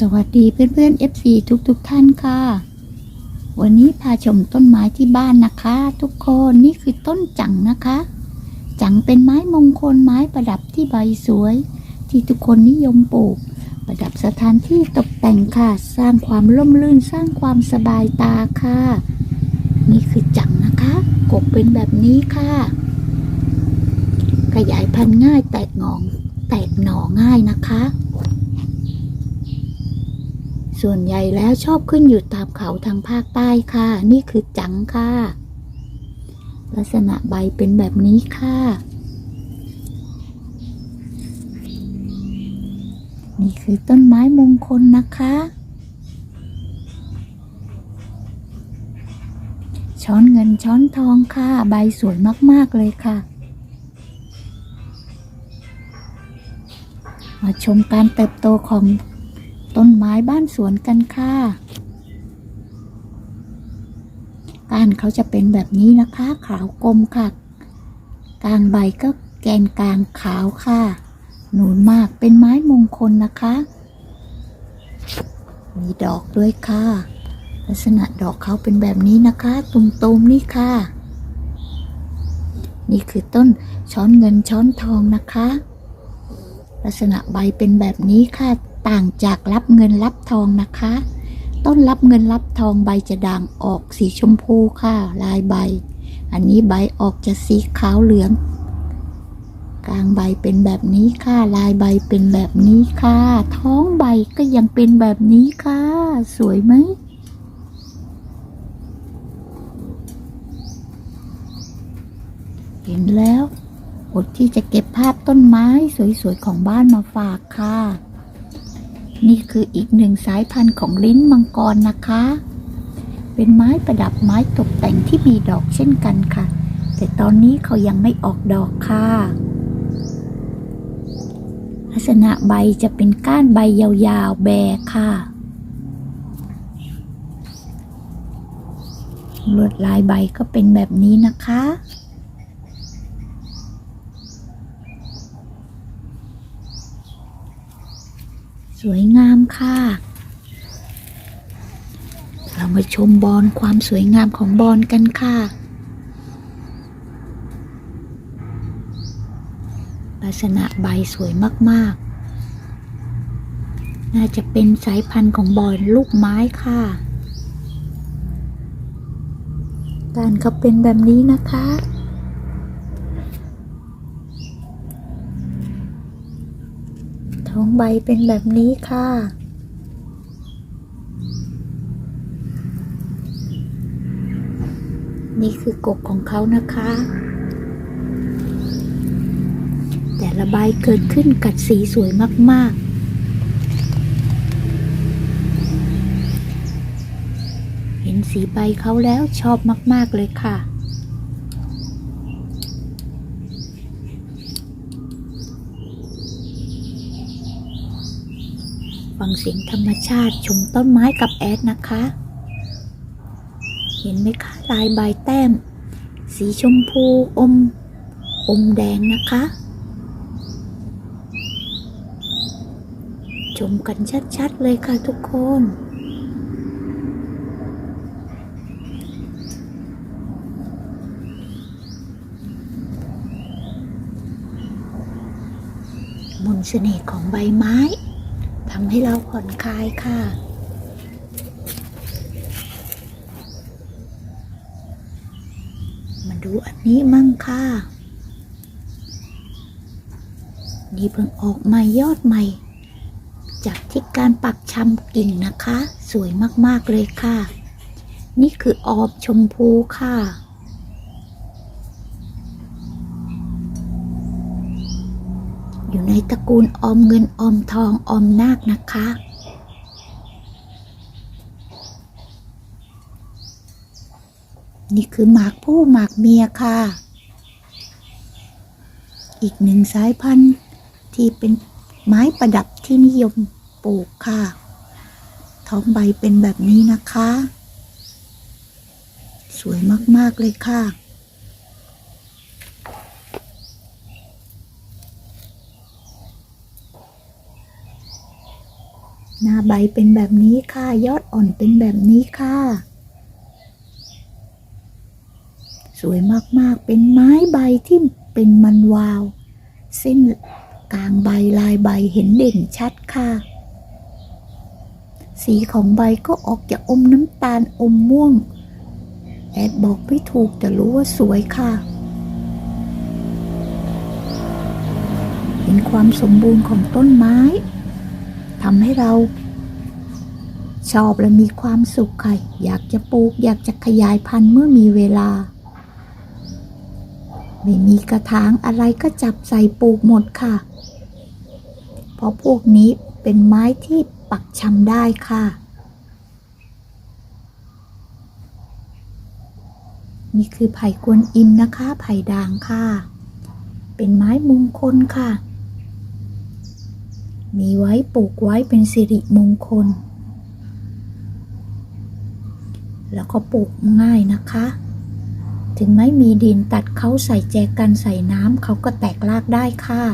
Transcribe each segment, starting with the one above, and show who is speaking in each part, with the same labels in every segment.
Speaker 1: สวัสดีเพื่อนๆ FC ทุกๆทท่านค่ะ วันนี้พาชมต้นไม้ที่บ้านนะคะ ทุกคนนี่คือต้นจังนะคะ จังเป็นไม้มงคลไม้ประดับที่ใบสวย ที่ทุกคนนิยมปลูก ประดับสถานที่ตกแต่งค่ะ สร้างความร่มรื่นสร้างความสบายตาค่ะ นี่คือจังนะคะกกเป็นแบบนี้ค่ะ ขยายพันธุ์ง่ายแตกหงอง แตกหน่อง่ายนะคะ ส่วนใหญ่แล้วชอบขึ้นอยู่ตามเขาทางภาคใต้ค่ะ นี่คือจังค่ะ ลักษณะใบเป็นแบบนี้ค่ะ นี่คือต้นไม้มงคลนะคะ ช้อนเงินช้อนทองค่ะ ใบสวยมาก ๆ เลยค่ะมาชมการเติบโตของ ต้นไม้บ้านสวนกันค่ะก้านเขาจะเป็นแบบนี้นะคะ ขาวกลมค่ะ กลางใบก็แกนกลางขาวค่ะ หนูนมากเป็นไม้มงคลนะคะ มีดอกด้วยค่ะ ลักษณะดอกเขาเป็นแบบนี้นะคะ ตุ่มๆนี่ค่ะ นี่คือต้นช้อนเงินช้อนทองนะคะ ลักษณะใบเป็นแบบนี้ค่ะ ต่างจากรับเงินรับทองนะคะ ต้นรับเงินรับทองใบจะด่างออกสีชมพูค่ะ ลายใบ อันนี้ใบออกจะสีขาวเหลือง กลางใบเป็นแบบนี้ค่ะ ลายใบเป็นแบบนี้ค่ะ ท้องใบก็ยังเป็นแบบนี้ค่ะ สวยไหมเห็นแล้วอดที่จะเก็บภาพต้นไม้สวยๆของบ้านมาฝากค่ะ นี่คืออีกหนึ่งสายพันธุ์ของลิ้นมังกรนะคะ เป็นไม้ประดับไม้ตกแต่งที่มีดอกเช่นกันค่ะ แต่ตอนนี้เขายังไม่ออกดอกค่ะ ลักษณะใบจะเป็นก้านใบยาวๆแบค่ะลวดลายใบก็เป็นแบบนี้นะคะ สวยงามค่ะ เรามาชมบอลความสวยงามของบอลกันค่ะลักษณะใบสวยมากๆ น่าจะเป็นสายพันธุ์ของบอลลูกไม้ค่ะ การเขาเป็นแบบนี้นะคะ ท้อง ใบเป็นแบบนี้ค่ะ นี่คือกกของเขานะคะ แต่ละใบเกิดขึ้นกัดสีสวยมาก ๆเห็นสีใบเขาแล้วชอบมาก ๆ เลยค่ะ ฟังเสียงธรรมชาติชมต้นไม้กับแอดนะคะ เห็นไหมคะลายใบแต้ม สีชมพูอม อมแดงนะคะ ชมกันชัดๆเลยค่ะทุกคนมนต์เสน่ห์ของใบไม้ ทำให้เราผ่อนคลายค่ะ มาดูอันนี้มั่งค่ะ นี่เพิ่งออกใหม่ยอดใหม่ จากที่การปักชำกิ่งนะคะ สวยมาก ๆ เลยค่ะ นี่คือออบชมพูค่ะ อยู่ ในตระกูลออมเงินออมทองออมนาคนะคะ นี่คือหมากผู้หมากเมียค่ะ อีกหนึ่งสายพันธุ์ที่เป็นไม้ประดับที่นิยมปลูกค่ะ ท้องใบเป็นแบบนี้นะคะ สวยมาก ๆ เลยค่ะ หน้าใบเป็นแบบนี้ค่ะ ยอดอ่อนเป็นแบบนี้ค่ะ สวยมากๆ เป็นไม้ใบที่เป็นมันวาว เส้นกลางใบลายใบเห็นเด่นชัดค่ะ สีของใบก็ออกจากอมน้ำตาลอมม่วง แอดบอกไม่ถูกแต่รู้ว่าสวยค่ะ เห็นความสมบูรณ์ของต้นไม้ ทำให้เรา ชอบและมีความสุขค่ะอยากจะปลูก อยากจะขยายพันธุ์เมื่อมีเวลา ไม่มีกระถางอะไรก็จับใส่ปลูกหมดค่ะ เพราะพวกนี้เป็นไม้ที่ปักชำได้ค่ะนี่คือไผ่กวนอิมนะคะ ไผ่ด่างค่ะ เป็นไม้มงคลค่ะ มีไว้ปลูกไว้เป็นสิริมงคล แล้วก็ปลูกง่ายนะคะ ถึงไม่มีดินตัดเขาใส่แจกันใส่น้ำเขาก็แตกรากได้ค่ะ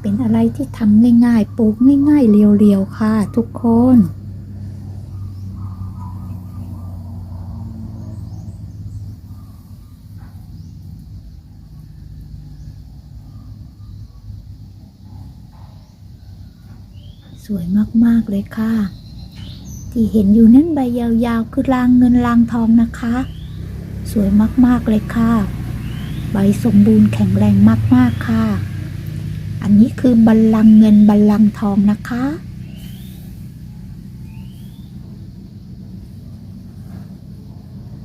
Speaker 1: เป็นอะไรที่ทำง่ายๆ ปลูกง่ายๆ เรียวๆ ค่ะ ทุกคน สวยมากๆเลยค่ะ ที่เห็นอยู่นั่นใบยาวๆ คือรางเงินรางทองนะคะ สวยมากๆเลยค่ะ ใบสมบูรณ์แข็งแรงมากๆค่ะ อันนี้คือบัลลังเงินบัลลังทองนะคะ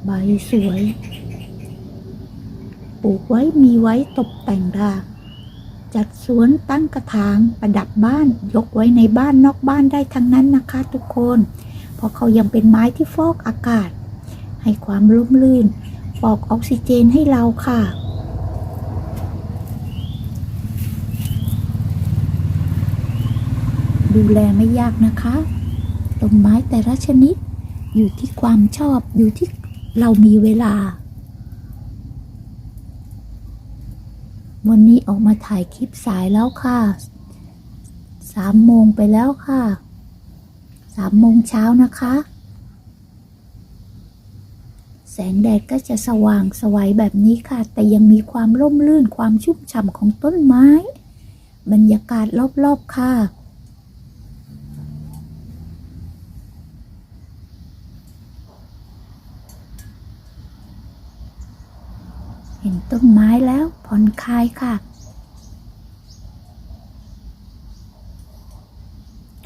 Speaker 1: ใบสวย ปลูกไว้มีไว้ตกแต่งได้ จัดสวนตั้งกระถางประดับบ้าน ยกไว้ในบ้านนอกบ้านได้ทั้งนั้นนะคะทุกคน เพราะเขายังเป็นไม้ที่ฟอกอากาศ ให้ความร่มรื่นปอกออกซิเจนให้เราค่ะดูแลไม่ยากนะคะต้นไม้แต่ละชนิด อยู่ที่ความชอบอยู่ที่เรามีเวลา วันนี้ออกมาถ่ายคลิปสายแล้วค่ะสามโมงไปแล้วค่ะสามโมงเช้านะคะ แสงแดดก็จะสว่างสวัยแบบนี้ค่ะ แต่ยังมีความร่มรื่นความชุ่มฉ่ำของต้นไม้ บรรยากาศรอบๆค่ะ เห็น ต้นไม้แล้วผ่อนคลายค่ะ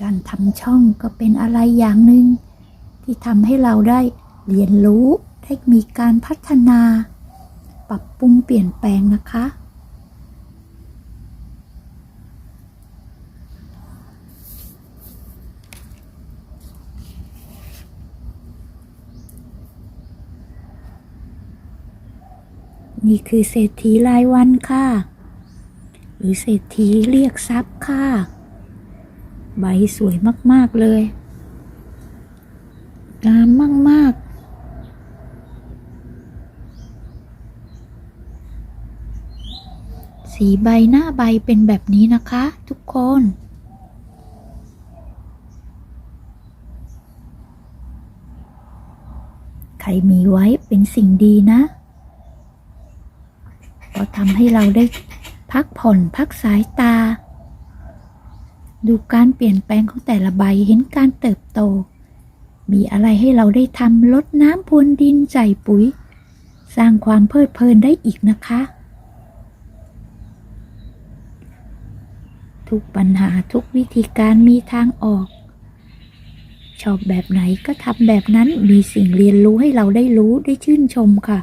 Speaker 1: การทำช่องก็เป็นอะไรอย่างหนึ่งที่ทำให้เราได้เรียนรู้ได้มีการพัฒนา ปรับปรุงเปลี่ยนแปลงนะคะ นี่คือเศรษฐีรายวันค่ะ หรือเศรษฐีเรียกทรัพย์ค่ะ ใบสวยมาก ๆ เลยงามมาก ๆสีใบหน้าใบเป็นแบบนี้นะคะทุกคน ใครมีไว้เป็นสิ่งดีนะำให้เราได้พักผ่อนพักสายตา ดูการเปลี่ยนแปลงของแต่ละใบเห็นการเติบโต มีอะไรให้เราได้ทำลดน้ำพรวนดินใส่ปุ๋ย สร้างความเพลิดเพลินได้อีกนะคะ ทุกปัญหาทุกวิธีการมีทางออกชอบแบบไหนก็ทำแบบนั้นมีสิ่งเรียนรู้ให้เราได้รู้ได้ชื่นชมค่ะ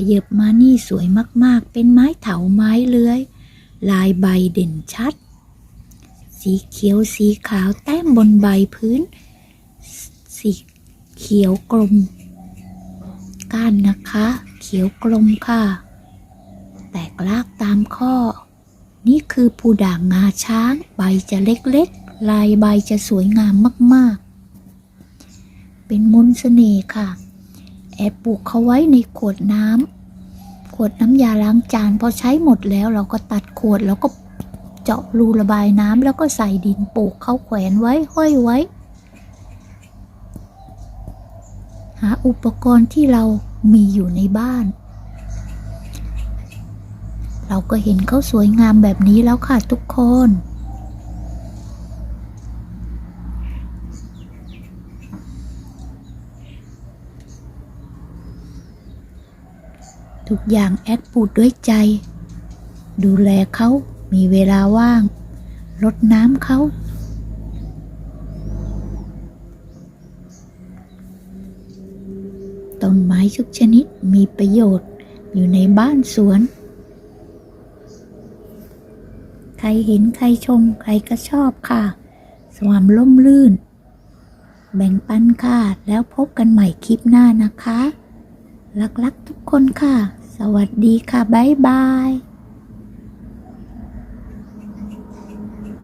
Speaker 1: ขยบมานี่สวยมากๆ เป็นไม้เถาไม้เลื้อย ลายใบเด่นชัด สีเขียวสีขาวแต้มบนใบพื้น สีเขียวกลม ก้านนะคะ เขียวกลมค่ะ แตกลากตามข้อ นี่คือผู้ด่างงาช้าง ใบจะเล็กๆ ลายใบจะสวยงามมากๆ เป็นมนต์เสน่ห์ค่ะ แอบปลูกเขาไว้ในขวดน้ำขวดน้ำยาล้างจานพอใช้หมดแล้วเราก็ตัดขวดแล้วก็เจาะรูระบายน้ำแล้วก็ใส่ดินปลูกเขาแขวนไว้ห้อยไว้ หาอุปกรณ์ที่เรามีอยู่ในบ้าน เราก็เห็นเขาสวยงามแบบนี้แล้วค่ะทุกคน ทุกอย่างแอดปูดด้วยใจ ดูแลเขามีเวลาว่างรดน้ำเขา ต้นไม้ทุกชนิดมีประโยชน์อยู่ในบ้านสวน ใครเห็นใครชมใครก็ชอบค่ะสวามล่มลื่น แบ่งปันค่ะ แล้วพบกันใหม่คลิปหน้านะคะ รักๆทุกคนค่ะ สวัสดีค่ะ บ๊ายบาย